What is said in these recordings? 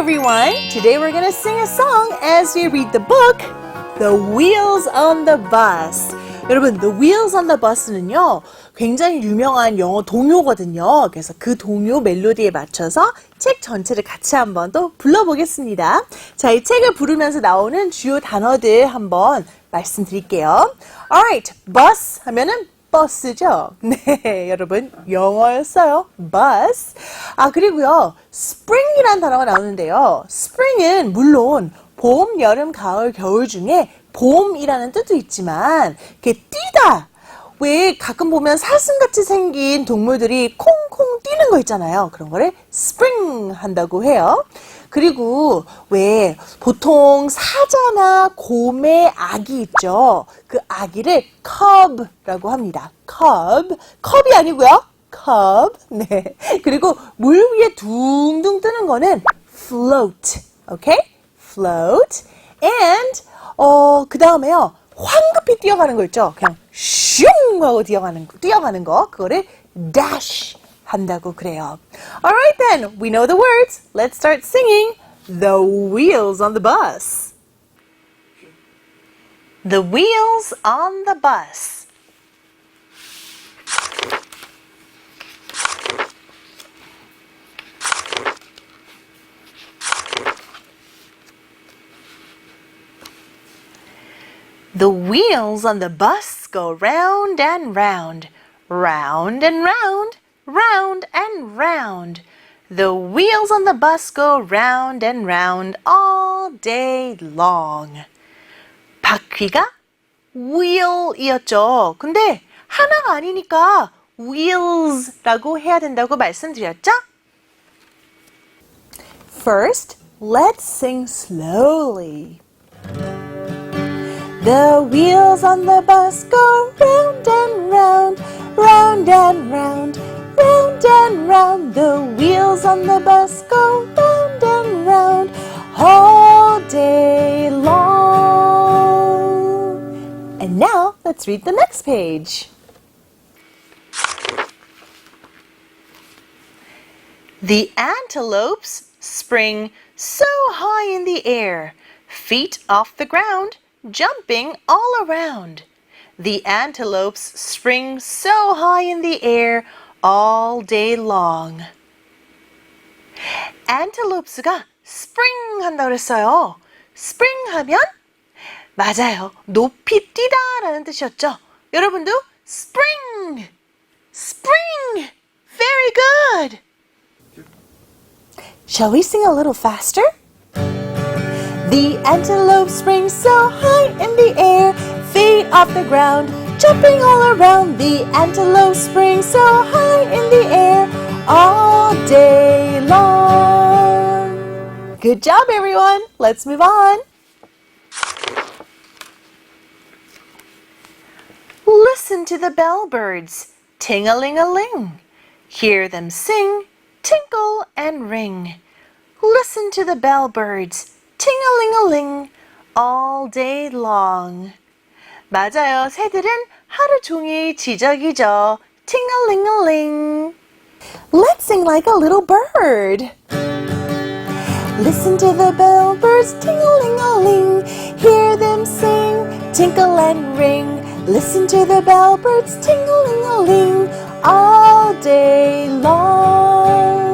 everyone! Today we're gonna sing a song as we read the book The Wheels on the Bus. 여러분, The Wheels on the Bus는요, 굉장히 유명한 영어 동요거든요. 그래서 그 동요 멜로디에 맞춰서 책 전체를 같이 한번 또 불러보겠습니다. 자, 이 책을 부르면서 나오는 주요 단어들 한번 말씀드릴게요. Alright, bus 하면은 버스죠. 네, 여러분 영어였어요. bus. 아 그리고요, spring이라는 단어가 나오는데요. spring은 물론 봄, 여름, 가을, 겨울 중에 봄이라는 뜻도 있지만 이렇게 뛰다. 왜 가끔 보면 사슴같이 생긴 동물들이 콩콩 뛰는 거 있잖아요. 그런 거를 spring 한다고 해요. 그리고 왜 보통 사자나 곰의 아기 있죠. 그 아기를 cub라고 합니다. cub. cub이 아니고요. cub. 네. 그리고 물 위에 둥둥 뜨는 거는 float. 오케이? float. and 어, 그다음에요. 황급히 뛰어가는 거 있죠. 그냥 슝 하고 뛰어가는 거, 뛰어가는 거. 그거를 dash 한다고 그래요. Alright then, we know the words. Let's start singing The Wheels on the Bus. The Wheels on the Bus. The wheels on the bus go round and round, round and round, round and round. The wheels on the bus go round and round all day long. 바퀴가 wheel이었죠. 근데 하나가 아니니까 wheels라고 해야 된다고 말씀드렸죠? First, let's sing slowly. The wheels on the bus go round and round, round and round, round and round. The wheels on the bus go round and round all day long. And now let's read the next page. The antelopes spring so high in the air, feet off the ground, jumping all around. The antelopes spring so high in the air all day long. antelopes가 spring 한다 그랬어요. spring 하면 맞아요. 높이 뛰다라는 뜻이었죠. 여러분도 spring, spring, very good. Shall we sing a little faster? The antelope springs so high in the air, feet off the ground, jumping all around. The antelope springs so high in the air all day long. Good job, everyone. Let's move on. Listen to the bellbirds, ting-a-ling-a-ling. Hear them sing, tinkle and ring. Listen to the bellbirds, ting-a-ling-a-ling, all day long. 맞아요. 새들은 하루 종일 지저귀죠. ting-a-ling-a-ling. Let's sing like a little bird. Listen to the bellbirds ting-a-ling-a-ling. Hear them sing, tinkle and ring. Listen to the bellbirds ting-a-ling-a-ling all day long.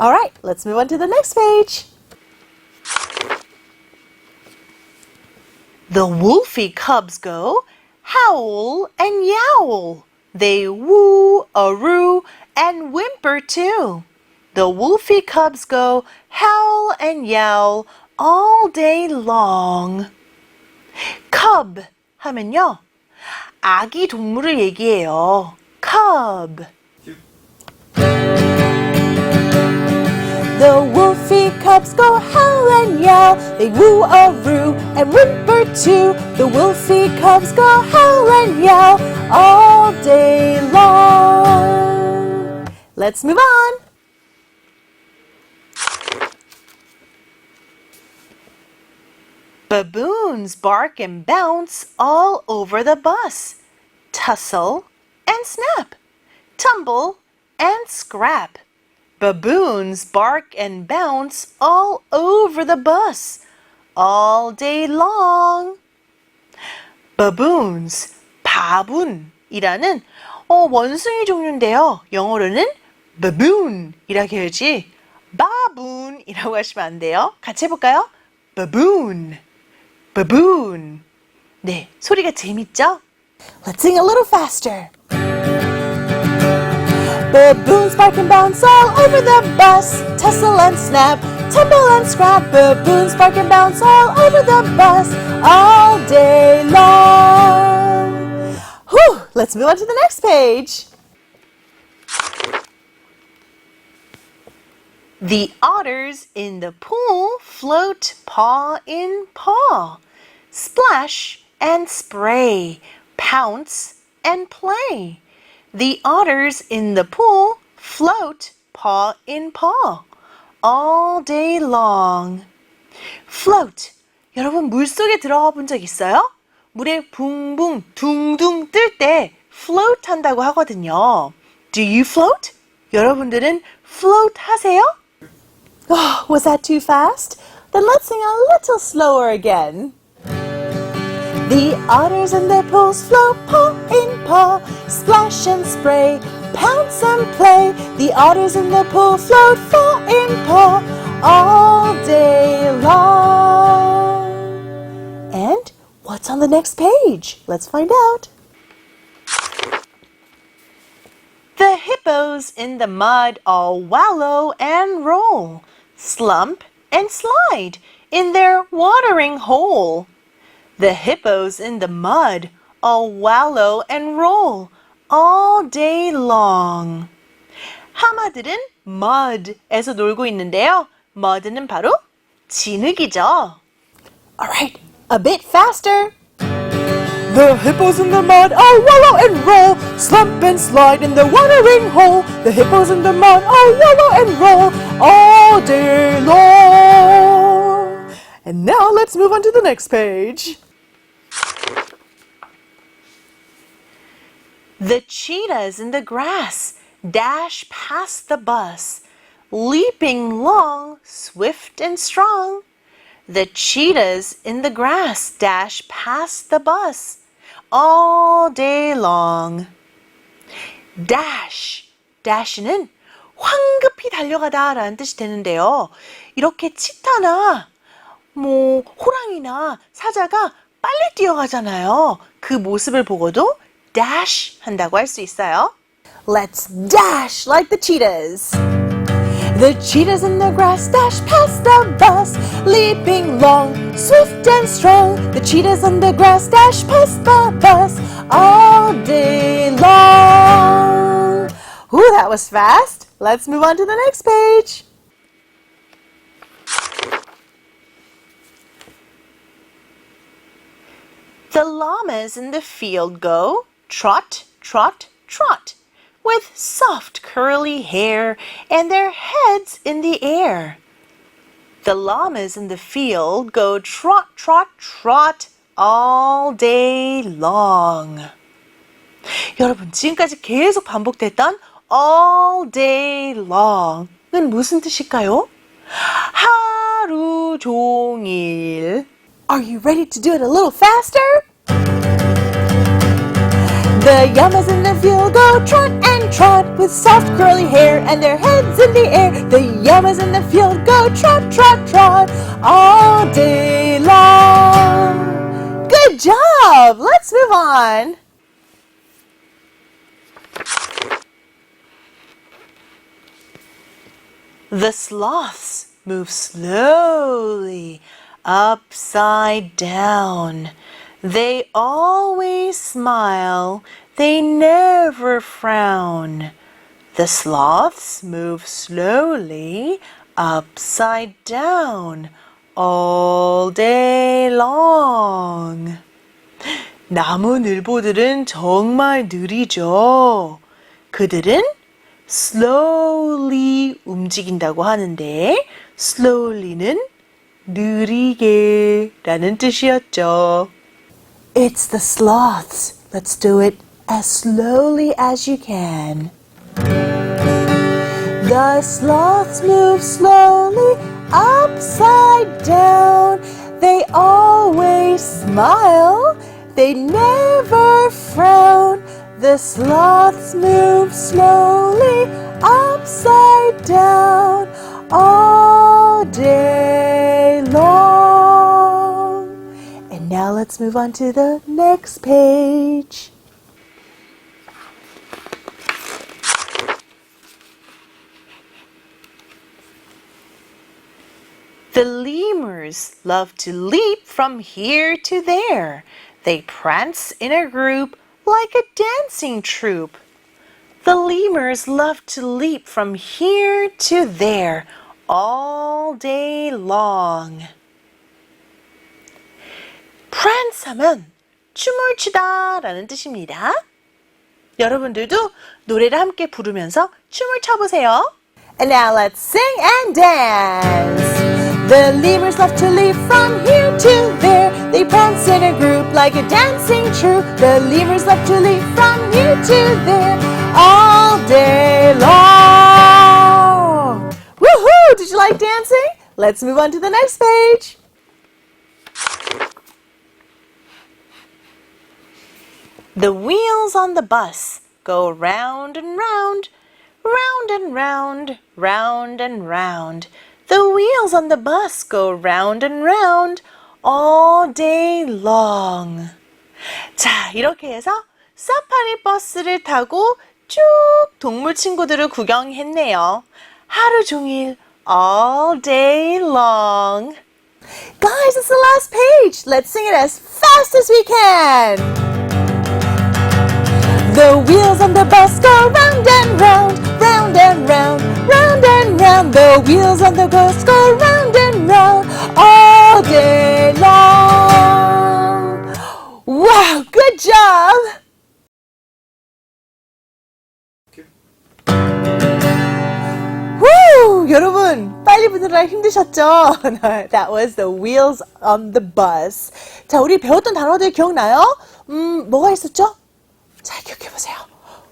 All right, let's move on to the next page. The wolfy cubs go howl and yowl. They woo, aroo, and whimper too. The wolfy cubs go howl and yowl all day long. cub 하면요. 아기 동물을 얘기해요. cub. The wolfy cubs go howl and yowl. They woo a roo and whimper too. The wolfy cubs go howl and yowl all day long. Let's move on. Baboons bark and bounce all over the bus. Tussle and snap. Tumble and scrap. Baboons bark and bounce all over the bus all day long. Baboons, 바분이라는 어, 원숭이 종류인데요. 영어로는 baboon이라고 해야지 baboon이라고 하시면 안 돼요. 같이 해볼까요? baboon, baboon. 네, 소리가 재밌죠? Let's sing a little faster. Baboons bark and bounce all over the bus, tussle and snap, tumble and scrap. Baboons bark and bounce all over the bus all day long. Whew, let's move on to the next page. The otters in the pool float paw in paw, splash and spray, pounce and play. The otters in the pool float paw in paw all day long. Float. 여러분 물속에 들어가 본 적 있어요? 물에 붕붕 둥둥 뜰 때 float 한다고 하거든요. Do you float? 여러분들은 float 하세요? Oh, was that too fast? Then let's sing a little slower again. The otters in their pools float paw in paw, splash and spray, pounce and play. The otters in the pool float paw in paw all day long. And what's on the next page? Let's find out. The hippos in the mud all wallow and roll, slump and slide in their watering hole. The hippos in the mud all wallow and roll all day long. 하마들은 mud에서 놀고 있는데요. mud는 바로 진흙이죠. Alright, a bit faster. The hippos in the mud all wallow and roll, slump and slide in the watering hole. The hippos in the mud all wallow and roll all day long. And now let's move on to the next page. The cheetahs in the grass dash past the bus, leaping long, swift and strong. The cheetahs in the grass dash past the bus all day long. dash, dash는 황급히 달려가다 라는 뜻이 되는데요. 이렇게 치타나 뭐 호랑이나 사자가 빨리 뛰어가잖아요. 그 모습을 보고도 dash 한다고 할 수 있어요. Let's dash like the cheetahs. The cheetahs in the grass dash past the bus, leaping long, swift and strong. The cheetahs in the grass dash past the bus all day long. Ooh, that was fast. Let's move on to the next page. The llamas in the field go trot, trot, trot, with soft curly hair and their heads in the air. The llamas in the field go trot, trot, trot all day long. 여러분, 지금까지 계속 반복됐던 all day long은 무슨 뜻일까요? 하루 종일. Are you ready to do it a little faster? The llamas in the field go trot and trot with soft curly hair and their heads in the air. The llamas in the field go trot, trot, trot all day long. Good job! Let's move on. The sloths move slowly upside down. They always smile, they never frown. The sloths move slowly upside down all day long. 나무 늘보들은 정말 느리죠. 그들은 slowly 움직인다고 하는데 slowly는 느리게 라는 뜻이었죠. It's the sloths. Let's do it as slowly as you can. The sloths move slowly upside down. They always smile. They never frown. The sloths move slowly upside down all day long. Now let's move on to the next page. The lemurs love to leap from here to there. They prance in a group like a dancing troupe. The lemurs love to leap from here to there all day long prance 하면 춤을 추다 라는 뜻입니다. 여러분들도 노래를 함께 부르면서 춤을 춰보세요. And now let's sing and dance. The lemurs love to leap from here to there. They prance in a group like a dancing troupe. The lemurs love to leap from here to there all day long. Woohoo! Did you like dancing? Let's move on to the next page. The wheels on the bus go round and round, round and round, round and round. The wheels on the bus go round and round all day long. 자, 이렇게 해서 사파리 버스를 타고 쭉 동물 친구들을 구경했네요. 하루 종일 all day long. Guys, it's the last page. Let's sing it as fast as we can. The wheels on the bus go round and round, round and round, round and round. The wheels on the bus go round and round all day long. Wow, good job! Woo! 여러분, 빨리 부르느라 힘드셨죠? That was the wheels on the bus. 자, 우리 배웠던 단어들 기억나요? 음, 뭐가 있었죠? 잘 기억해보세요.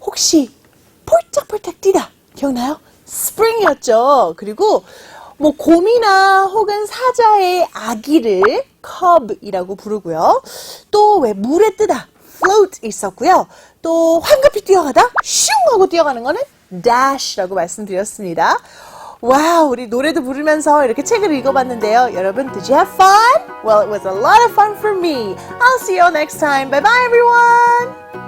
혹시 폴짝폴짝 뛰다 기억나요? spring이었죠. 그리고 뭐 곰이나 혹은 사자의 아기를 cub이라고 부르고요. 또 왜 물에 뜨다 float 있었고요. 또 황급히 뛰어가다 슝 하고 뛰어가는 거는 dash라고 말씀드렸습니다. 와우, 우리 노래도 부르면서 이렇게 책을 읽어봤는데요. 여러분, did you have fun? Well, it was a lot of fun for me. I'll see you all next time. Bye bye, everyone!